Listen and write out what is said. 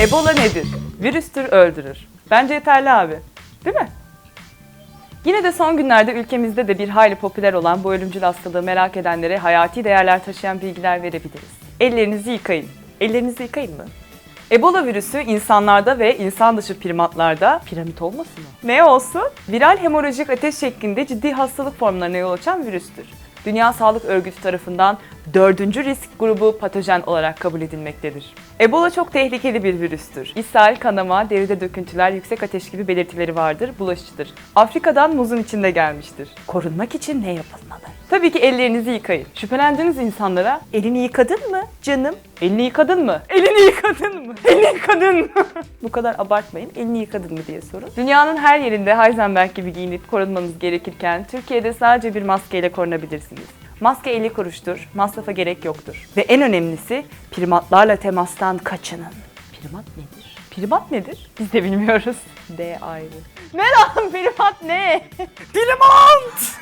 Ebola nedir? Virüstür, öldürür. Bence yeterli abi. Değil mi? Yine de son günlerde ülkemizde de bir hayli popüler olan bu ölümcül hastalığı merak edenlere hayati değerler taşıyan bilgiler verebiliriz. Ellerinizi yıkayın. Ellerinizi yıkayın mı? Ebola virüsü insanlarda ve insan dışı primatlarda piramit olmasın mı? Ne olsun? Viral hemorajik ateş şeklinde ciddi hastalık formlarına yol açan virüstür. Dünya Sağlık Örgütü tarafından dördüncü risk grubu patojen olarak kabul edilmektedir. Ebola çok tehlikeli bir virüstür. İshal, kanama, deride döküntüler, yüksek ateş gibi belirtileri vardır, bulaşıcıdır. Afrika'dan muzun içinde gelmiştir. Korunmak için ne yapılmalı? Tabii ki ellerinizi yıkayın. Şüphelendiğiniz insanlara elini yıkadın mı canım? Elini yıkadın mı? Elini yıkadın mı? Elini yıkadın mı? Bu kadar abartmayın. Elini yıkadın mı diye sorun. Dünyanın her yerinde Heisenberg gibi giyinip korunmanız gerekirken Türkiye'de sadece bir maskeyle korunabilirsiniz. Maske 50 kuruştur, masrafa gerek yoktur. Ve en önemlisi primatlarla temastan kaçının. Primat nedir? Primat nedir? Biz de bilmiyoruz. D ayrı. Ne lan primat ne? Primat!